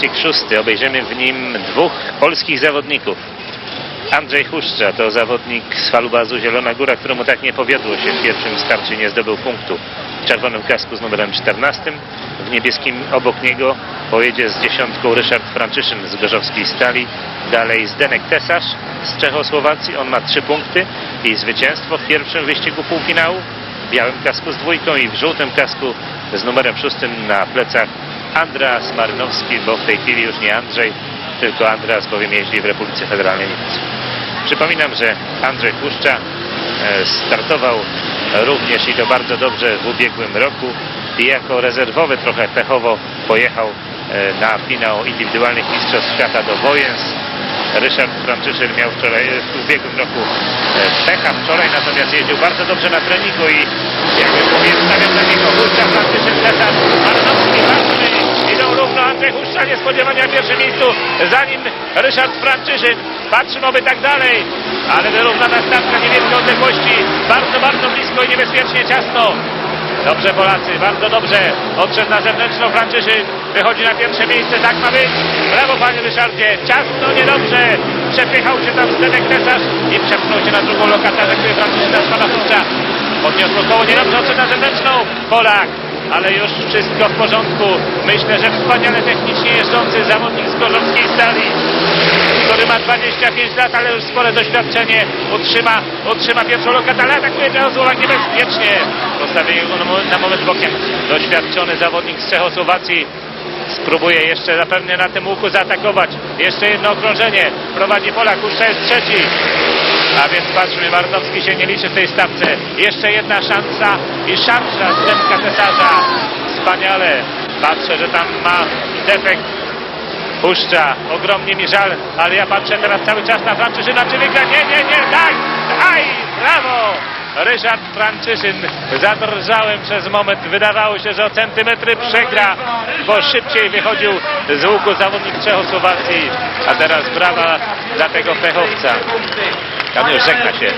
wyścig szósty. Obejrzymy w nim dwóch polskich zawodników. Andrzej Huszcza to zawodnik z Falubazu Zielona Góra, któremu tak nie powiodło się w pierwszym starcie, nie zdobył punktu. W czerwonym kasku z numerem 14, w niebieskim obok niego pojedzie z dziesiątką Ryszard Franciszyn z Gorzowskiej Stali, dalej Zdenek Tesarz z Czechosłowacji, on ma trzy punkty i zwycięstwo w pierwszym wyścigu półfinału, w białym kasku z dwójką i w żółtym kasku z numerem szóstym na plecach Andreas Marynowski, bo w tej chwili już nie Andrzej, tylko Andreas bowiem jeździ w Republice Federalnej Niemiec. Przypominam, że Andrzej Puszcza e, startował również i to bardzo dobrze w ubiegłym roku i jako rezerwowy trochę pechowo pojechał e, na finał indywidualnych Mistrzostw Świata do Wojens. Ryszard Franciszyn miał wczoraj, e, w ubiegłym roku pecha wczoraj, natomiast jeździł bardzo dobrze na treningu i jakby mówię, stawiam na niego Huszcza, Franciszyn, Marnowski, Marny, idą równo Andrzej Huszcza niespodziewanie na pierwszym miejscu, za nim Ryszard Franciszyn, patrzymy oby tak dalej, ale wyrównana stawka niewielkiej odległości, bardzo, bardzo blisko i niebezpiecznie ciasno. Dobrze Polacy, bardzo dobrze. Odszedł na zewnętrzną Franciszyn. Wychodzi na pierwsze miejsce, tak ma być. Brawo panie Ryszardzie. Ciasno, niedobrze. Przepychał się tam Zdenek Tesarz i przepchnął się na drugą lokatę, który pana Huszcza. Podniosło koło, niedobrze odszedł na zewnętrzną. Polak. Ale już wszystko w porządku. Myślę, że wspaniale technicznie jeżdżący zawodnik z Gorzowskiej Stali który ma 25 lat, ale już spore doświadczenie, utrzyma, utrzyma pierwszą lokatę, ale atakuje Czechosłowak niebezpiecznie. Postawił na mo- na moment bokiem. Doświadczony zawodnik z Czechosłowacji spróbuje jeszcze zapewne na tym łuku zaatakować. Jeszcze jedno okrążenie. Prowadzi Polak, Huszcza jest trzeci. A więc patrzmy, Marnowski się nie liczy w tej stawce. Jeszcze jedna szansa i szarża z Demka Cesarza. Wspaniale. Patrzę, że tam ma defekt Puszcza, ogromnie mi żal, ale ja patrzę teraz cały czas na Francyszyna, czy wygra? Nie, nie, nie, tak! Aj, brawo! Ryszard Franciszyn, zadrżałem przez moment, wydawało się, że o centymetry przegra, bo szybciej wychodził z łuku zawodnik Czechosłowacji, a teraz brawa dla tego pechowca. Już żegna się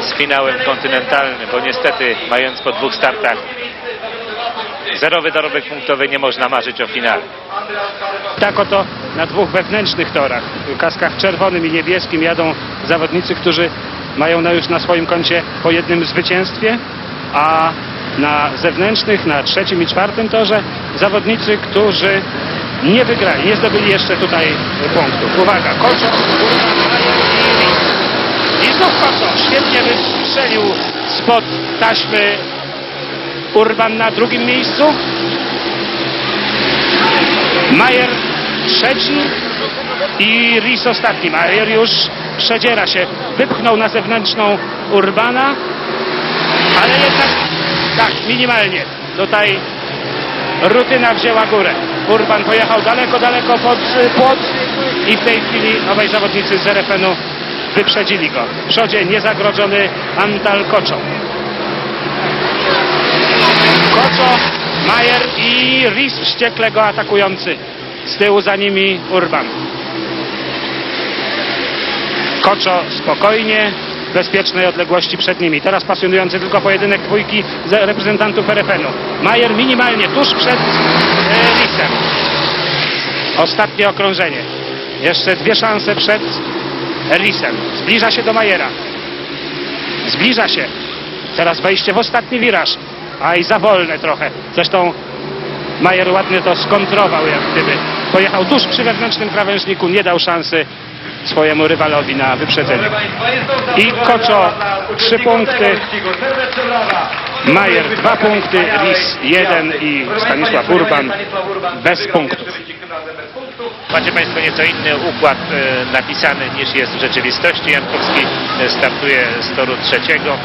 z finałem kontynentalnym, bo niestety mając po dwóch startach zerowy dorobek punktowy nie można marzyć o finale. Tak oto na dwóch wewnętrznych torach, w kaskach czerwonym i niebieskim jadą zawodnicy, którzy mają na już na swoim koncie po jednym zwycięstwie, a na zewnętrznych, na trzecim i czwartym torze zawodnicy, którzy nie wygrali, nie zdobyli jeszcze tutaj punktów. Uwaga, Koczuk, i znów Koczuk, świetnie wystrzelił spod taśmy Urban na drugim miejscu. Majer trzeci i Ris ostatni. Majer już przedziera się. Wypchnął na zewnętrzną Urbana, ale jednak tak, minimalnie. Tutaj rutyna wzięła górę. Urban pojechał daleko, daleko pod płot i w tej chwili obaj zawodnicy z RFN-u wyprzedzili go. W przodzie niezagrodzony Antal Koczo. Koczo, Majer i Ris wściekle go atakujący. Z tyłu za nimi Urban. Koczo spokojnie, w bezpiecznej odległości przed nimi. Teraz pasjonujący tylko pojedynek dwójki reprezentantów RFN-u. Majer minimalnie tuż przed e. Ostatnie okrążenie. Jeszcze dwie szanse przed Risem. Zbliża się do Majera. Zbliża się. Teraz wejście w ostatni wiraż. A i za wolne trochę. Zresztą Majer ładnie to skontrował jak gdyby. Pojechał tuż przy wewnętrznym krawężniku, nie dał szansy swojemu rywalowi na wyprzedzenie. I Koczo trzy punkty, Majer dwa punkty, Ris jeden i Stanisław Urban bez punktów. Macie Państwo nieco inny układ e, napisany niż jest w rzeczywistości. Jankowski e, startuje z toru trzeciego.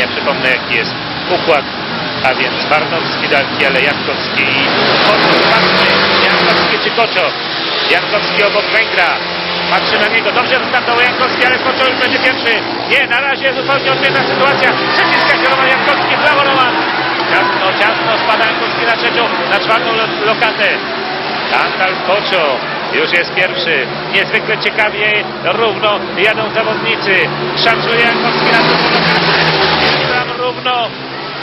Ja przypomnę jaki jest układ, a więc Warnowski, Dalkiele, Jankowski i Jankowski czy Koczo? Jankowski obok Węgra. Patrzy na niego, dobrze wystartował Jankowski, ale Koczo już będzie pierwszy. Nie, na razie zupełnie odmienna sytuacja. Przeciska się Roman Jankowski, brawo Roman. Ciasno, ciasno, spada Jankowski na trzecią, na czwartą lo- lokatę. Antal Koczo już jest pierwszy. Niezwykle ciekawie, równo jadą zawodnicy. Szarżuje Jankowski na drugą równo.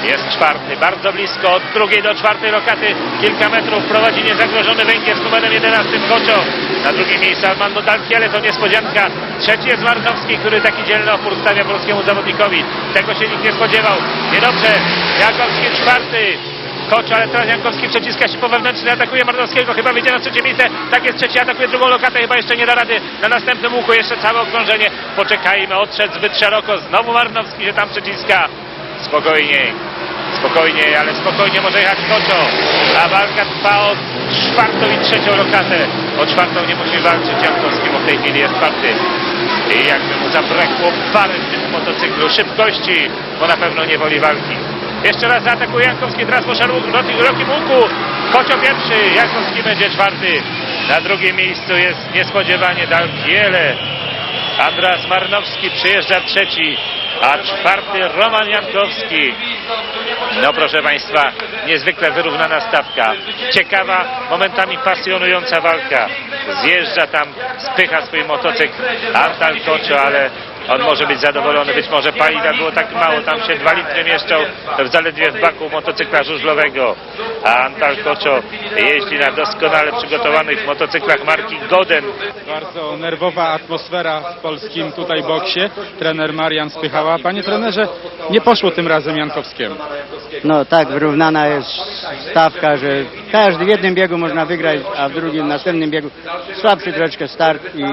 Jest czwarty, bardzo blisko, od drugiej do czwartej lokaty, kilka metrów, prowadzi niezagrożony węgier z numerem 11 Koczo. Na drugim miejscu Armando ale to niespodzianka. Trzeci jest Marnowski, który taki dzielny opór stawia polskiemu zawodnikowi. Tego się nikt nie spodziewał. Niedobrze, Jakowski czwarty. Kocz, ale teraz Jankowski przeciska się po wewnętrznej, atakuje Marnowskiego, chyba wyjdzie na trzecie miejsce, tak jest trzeci, atakuje drugą lokatę, chyba jeszcze nie da rady na następnym łuku, jeszcze całe okrążenie, poczekajmy, odszedł zbyt szeroko, znowu Marnowski się tam przeciska, spokojniej, spokojniej, ale spokojnie może jechać Koczo, a walka trwa o czwartą i trzecią lokatę, o czwartą nie musi walczyć Jankowski, bo w tej chwili jest czwarty. I jakby mu zabrakło pary w tym motocyklu, szybkości, bo na pewno nie woli walki. Jeszcze raz zaatakuje Jankowski, teraz po szerokim łuku. Kocio pierwszy, Jankowski będzie czwarty. Na drugim miejscu jest niespodziewanie Dalkiele. Andras Marnowski przyjeżdża trzeci, a czwarty Roman Jankowski. No proszę Państwa, niezwykle wyrównana stawka. Ciekawa, momentami pasjonująca walka. Zjeżdża tam, spycha swój motocykl Antal Koczo, ale on może być zadowolony. Być może paliwa było tak mało, tam się dwa litry mieszczą w zaledwie w baku motocykla żużlowego. A Antal Koczo jeździ na doskonale przygotowanych motocyklach marki Goden. Bardzo nerwowa atmosfera w polskim tutaj boksie. Trener Marian Spychała. Panie trenerze, nie poszło tym razem Jankowskiemu. No tak, wyrównana jest stawka, że każdy w jednym biegu można wygrać, a w drugim, następnym biegu słabszy troszeczkę start i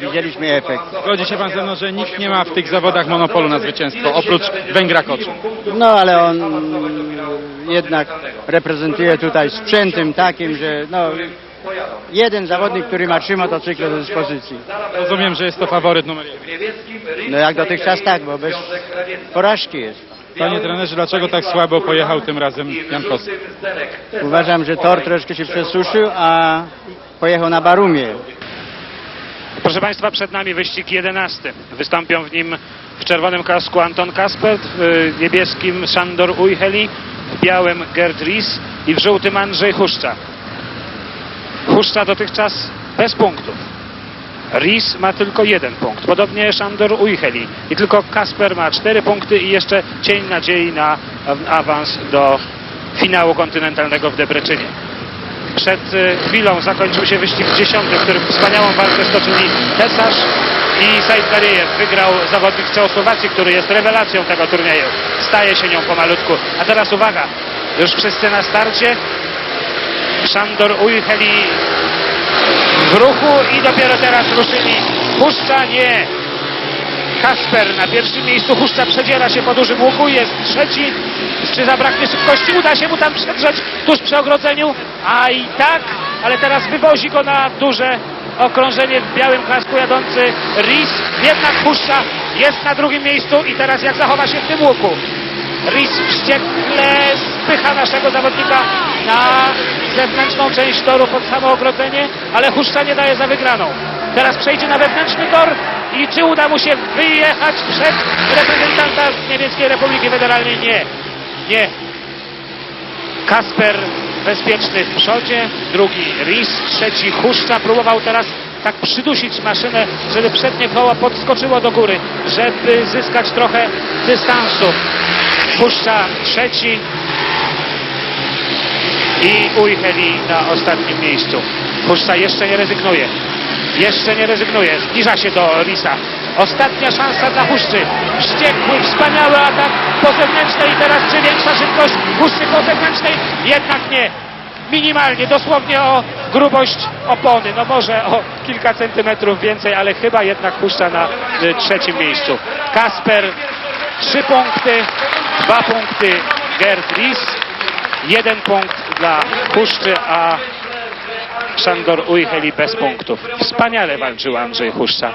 widzieliśmy efekt. Zgodzi się pan ze mną, że nikt nie ma w tych zawodach monopolu na zwycięstwo, oprócz Węgra Koczu. No ale on jednak reprezentuje tutaj sprzętem takim, że no jeden zawodnik, który ma trzy motocykle do dyspozycji. Rozumiem, że jest to faworyt numer jeden. No jak dotychczas tak, bo bez porażki jest. Panie trenerze, dlaczego tak słabo pojechał tym razem Jankowski? Uważam, że tor troszkę się przesuszył, a pojechał na Barumie. Proszę Państwa, przed nami wyścig 11. Wystąpią w nim w czerwonym kasku Anton Kaspert, w y, niebieskim Sandor Ujheli, w białym Gerd Ries i w żółtym Andrzej Huszcza. Huszcza dotychczas bez punktów. Ries ma tylko jeden punkt, podobnie Sandor Ujheli. I tylko Kasper ma cztery punkty i jeszcze cień nadziei na a- awans do finału kontynentalnego w Debreczynie. Przed y, chwilą zakończył się wyścig dziesiąty, w którym wspaniałą walkę stoczyli Tesarz i Said Dariejew. Wygrał zawodnik z Czechosłowacji, który jest rewelacją tego turnieju. Staje się nią pomalutku. A teraz uwaga, już wszyscy na starcie. Szandor Ujheli w ruchu i dopiero teraz ruszyli. Puszcza nie. Kasper na pierwszym miejscu, Huszcza przedziera się po dużym łuku, jest trzeci. Czy zabraknie szybkości? Uda się mu tam przedrzeć tuż przy ogrodzeniu, a i tak, ale teraz wywozi go na duże okrążenie w białym kasku jadący Ris. Jednak Huszcza jest na drugim miejscu i teraz jak zachowa się w tym łuku? Ris wściekle spycha naszego zawodnika na zewnętrzną część toru pod samo ogrodzenie, ale Huszcza nie daje za wygraną. Teraz przejdzie na wewnętrzny tor i czy uda mu się wyjechać przed reprezentanta Niemieckiej Republiki Federalnej? Nie. Nie. Kasper bezpieczny w przodzie, drugi Ris, trzeci Huszcza próbował teraz tak przydusić maszynę, żeby przednie koło podskoczyło do góry, żeby zyskać trochę dystansu. Puszcza trzeci i Ujheli na ostatnim miejscu. Puszcza jeszcze nie rezygnuje. Jeszcze nie rezygnuje. Zbliża się do Risa. Ostatnia szansa dla Huszczy. Wściekły, wspaniały atak po zewnętrznej teraz czy większa szybkość Huszczy po zewnętrznej? Jednak nie. Minimalnie, dosłownie o grubość opony. No może o kilka centymetrów więcej, ale chyba jednak Huszcza na y, trzecim miejscu. Kasper trzy punkty, dwa punkty Gerd Ries, jeden punkt dla Huszczy, a Szandor Ujheli bez punktów. Wspaniale walczył Andrzej Huszcza.